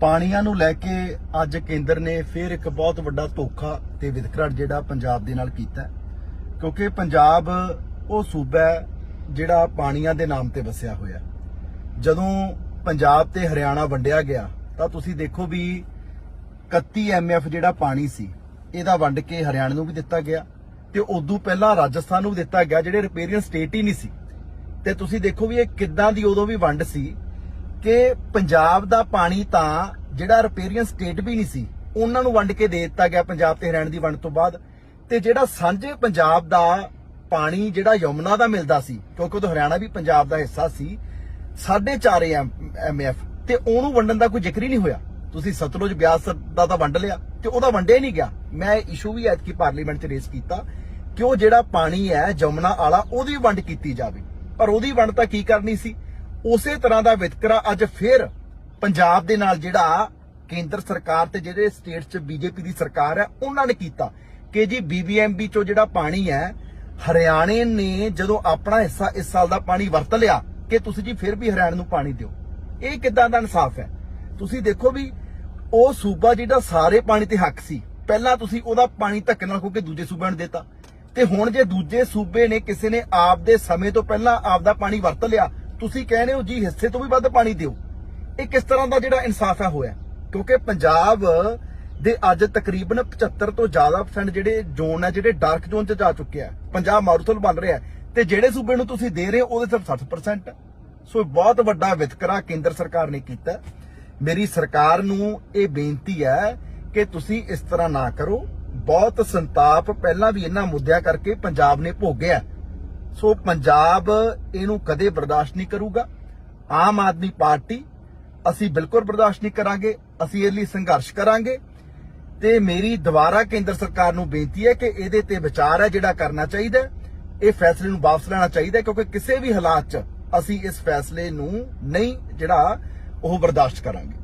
ਪਾਣੀਆਂ ਨੂੰ ਲੈ ਕੇ ਅੱਜ ਕੇਂਦਰ ਨੇ ਫਿਰ ਇੱਕ ਬਹੁਤ ਵੱਡਾ ਧੋਖਾ ਤੇ ਵਿਤਕਰਾ ਜਿਹੜਾ ਪੰਜਾਬ ਦੇ ਨਾਲ ਕੀਤਾ ਕਿਉਂਕਿ ਪੰਜਾਬ ਉਹ ਸੂਬਾ ਹੈ ਜਿਹੜਾ ਪਾਣੀਆਂ ਦੇ ਨਾਮ ਤੇ ਵਸਿਆ ਹੋਇਆ ਜਦੋਂ ਪੰਜਾਬ ਤੇ ਹਰਿਆਣਾ ਵੰਡਿਆ ਗਿਆ, ਤਾਂ ਤੁਸੀਂ ਦੇਖੋ ਵੀ 31 ਐਮਐਫ ਜਿਹੜਾ ਪਾਣੀ ਸੀ, ਇਹਦਾ ਵੰਡ ਕੇ ਹਰਿਆਣਾ ਨੂੰ ਵੀ ਦਿੱਤਾ ਗਿਆ ਤੇ ਉਦੋਂ ਪਹਿਲਾਂ ਰਾਜਸਥਾਨ ਨੂੰ ਵੀ ਦਿੱਤਾ ਗਿਆ, ਜਿਹੜੇ ਰਿਪੇਰੀਅਨ ਸਟੇਟ ਹੀ ਨਹੀਂ ਸੀ। ਤੇ ਤੁਸੀਂ ਦੇਖੋ ਵੀ ਇਹ ਕਿੱਦਾਂ ਦੀ ਉਦੋਂ ਵੀ ਵੰਡ ਸੀ ਕਿ ਪੰਜਾਬ ਦਾ ਪਾਣੀ ਤਾਂ ਜਿਹੜਾ ਰਿਪੇਰੀਅਨ ਸਟੇਟ ਵੀ ਨਹੀਂ ਸੀ, ਉਹਨਾਂ ਨੂੰ ਵੰਡ ਕੇ ਦੇ ਦਿੱਤਾ ਗਿਆ ਪੰਜਾਬ ਤੇ ਹਰਿਆਣਾ ਦੀ ਵੰਡ ਤੋਂ ਬਾਅਦ। ਤੇ ਜਿਹੜਾ ਸਾਂਝੇ ਪੰਜਾਬ ਦਾ ਪਾਣੀ ਜਿਹੜਾ ਯਮੁਨਾ ਦਾ ਮਿਲਦਾ ਸੀ, ਕਿਉਂਕਿ ਉਹ ਹਰਿਆਣਾ ਵੀ ਪੰਜਾਬ ਦਾ ਹਿੱਸਾ ਸੀ 4.5 ਐਮਐਫ ਤੇ ਉਹਨੂੰ ਵੰਡਣ ਦਾ ਕੋਈ ਜ਼ਿਕਰ ਹੀ ਨਹੀਂ ਹੋਇਆ। ਤੁਸੀਂ ਸਤਲੁਜ ਬਿਆਸ ਦਾ ਤਾਂ ਵੰਡ ਲਿਆ ਤੇ ਉਹਦਾ ਵੰਡਿਆ ਹੀ ਨਹੀਂ ਗਿਆ। ਮੈਂ ਇਸ਼ੂ ਵੀ ਐਤਕੀ ਪਾਰਲੀਮੈਂਟ 'ਚ ਰੇਸ ਕੀਤਾ ਕਿ ਉਹ ਜਿਹੜਾ ਪਾਣੀ ਹੈ ਜਮਨਾ ਵਾਲਾ, ਉਹਦੀ ਵੰਡ ਕੀਤੀ ਜਾਵੇ। ਪਰ ਉਹਦੀ ਵੰਡ ਤਾਂ ਕੀ ਕਰਨੀ ਸੀ? ਉਸੇ ਤਰ੍ਹਾਂ ਦਾ ਵਿਤਕਰਾ ਅੱਜ ਫਿਰ ਪੰਜਾਬ ਦੇ ਨਾਲ ਜਿਹੜਾ ਕੇਂਦਰ ਸਰਕਾਰ ਤੇ ਜਿਹੜੇ ਸਟੇਟ 'ਚ ਬੀਜੇਪੀ ਦੀ ਸਰਕਾਰ ਹੈ, ਉਹਨਾਂ ਨੇ ਕੀਤਾ। ਕਿ ਜੀ ਬੀਬੀਐਮਬੀ 'ਚੋਂ ਜਿਹੜਾ ਪਾਣੀ ਹੈ, ਹਰਿਆਣੇ ਨੇ ਜਦੋਂ ਆਪਣਾ ਹਿੱਸਾ ਇਸ ਸਾਲ ਦਾ ਪਾਣੀ ਵਰਤ ਲਿਆ, ਕਿ ਤੁਸੀਂ ਜੀ ਫਿਰ ਵੀ ਹਰਿਆਣੇ ਨੂੰ ਪਾਣੀ ਦਿਓ। ਇਹ ਕਿੱਦਾਂ ਦਾ ਇਨਸਾਫ ਹੈ? ਤੁਸੀਂ ਦੇਖੋ ਵੀ ਉਹ ਸੂਬਾ ਜਿਹੜਾ ਸਾਰੇ ਪਾਣੀ ਤੇ ਹੱਕ ਸੀ, ਪਹਿਲਾਂ ਤੁਸੀਂ ਉਹਦਾ ਪਾਣੀ ਧੱਕੇ ਨਾਲ ਖੋ ਕੇ ਦੂਜੇ ਸੂਬਿਆਂ ਨੂੰ ਦਿੱਤਾ। ਤੇ ਹੁਣ ਜੇ ਦੂਜੇ ਸੂਬੇ ਨੇ ਕਿਸੇ ਨੇ ਆਪ ਦੇ ਸਮੇਂ ਤੋਂ ਪਹਿਲਾਂ ਆਪ ਦਾ ਪਾਣੀ ਵਰਤ ਲਿਆ ਤੁਸੀਂ ਕਹਿੰਦੇ ਹੋ ਜੀ ਹਿੱਸੇ ਤੋਂ ਵੀ ਵੱਧ ਪਾਣੀ ਦਿਓ। ਇਹ ਕਿਸ ਤਰ੍ਹਾਂ ਦਾ ਜਿਹੜਾ ਇਨਸਾਫ ਹੈ ਹੋਇਆ? ਕਿਉਂਕਿ ਪੰਜਾਬ ਦੇ ਅੱਜ ਤਕਰੀਬਨ 75 ਤੋਂ ਜ਼ਿਆਦਾ ਪਰਸੈਂਟ ਜਿਹੜੇ ਜ਼ੋਨ ਹੈ, ਜਿਹੜੇ ਡਾਰਕ ਜ਼ੋਨ 'ਚ ਜਾ ਚੁੱਕਿਆ ਹੈ ਪੰਜਾਬ ਮਾਰੂਥਲ ਬਣ ਰਿਹਾ ਤੇ ਜਿਹੜੇ ਸੂਬੇ ਨੂੰ ਤੁਸੀਂ ਦੇ ਰਹੇ ਹੋ, ਉਹਦੇ ਸਿਰਫ 60% ਸੋ ਬਹੁਤ ਵੱਡਾ ਵਿਤਕਰਾ ਕੇਂਦਰ ਸਰਕਾਰ ਨੇ ਕੀਤਾ। ਮੇਰੀ ਸਰਕਾਰ ਨੂੰ ਇਹ ਬੇਨਤੀ ਹੈ ਕਿ ਤੁਸੀਂ ਇਸ ਤਰ੍ਹਾਂ ਨਾ ਕਰੋ। ਬਹੁਤ ਸੰਤਾਪ ਪਹਿਲਾਂ ਵੀ ਇਹਨਾਂ ਮੁੱਦਿਆਂ ਕਰਕੇ ਪੰਜਾਬ ਨੇ ਭੋਗਿਆ। ਸੋ ਪੰਜਾਬ ਇਹਨੂੰ ਕਦੇ ਬਰਦਾਸ਼ਤ ਨਹੀਂ ਕਰੂਗਾ। ਆਮ ਆਦਮੀ ਪਾਰਟੀ ਅਸੀਂ ਬਿਲਕੁਲ ਬਰਦਾਸ਼ਤ ਨਹੀਂ ਕਰਾਂਗੇ, ਅਸੀਂ ਇਹ ਲਈ ਸੰਘਰਸ਼ ਕਰਾਂਗੇ। ਤੇ ਮੇਰੀ ਦੁਬਾਰਾ ਕੇਂਦਰ ਸਰਕਾਰ ਨੂੰ ਬੇਨਤੀ ਹੈ ਕਿ ਇਹਦੇ ਤੇ ਵਿਚਾਰ ਹੈ ਜਿਹੜਾ ਕਰਨਾ ਚਾਹੀਦਾ ਇਹ ਫੈਸਲੇ ਨੂੰ ਵਾਪਸ ਲੈਣਾ ਚਾਹੀਦਾ ਹੈ ਕਿਉਂਕਿ ਕਿਸੇ ਵੀ ਹਾਲਾਤ 'ਚ ਅਸੀਂ ਇਸ ਫੈਸਲੇ ਨੂੰ ਨਹੀਂ ਜਿਹੜਾ ਉਹ ਬਰਦਾਸ਼ਤ ਕਰਾਂਗੇ।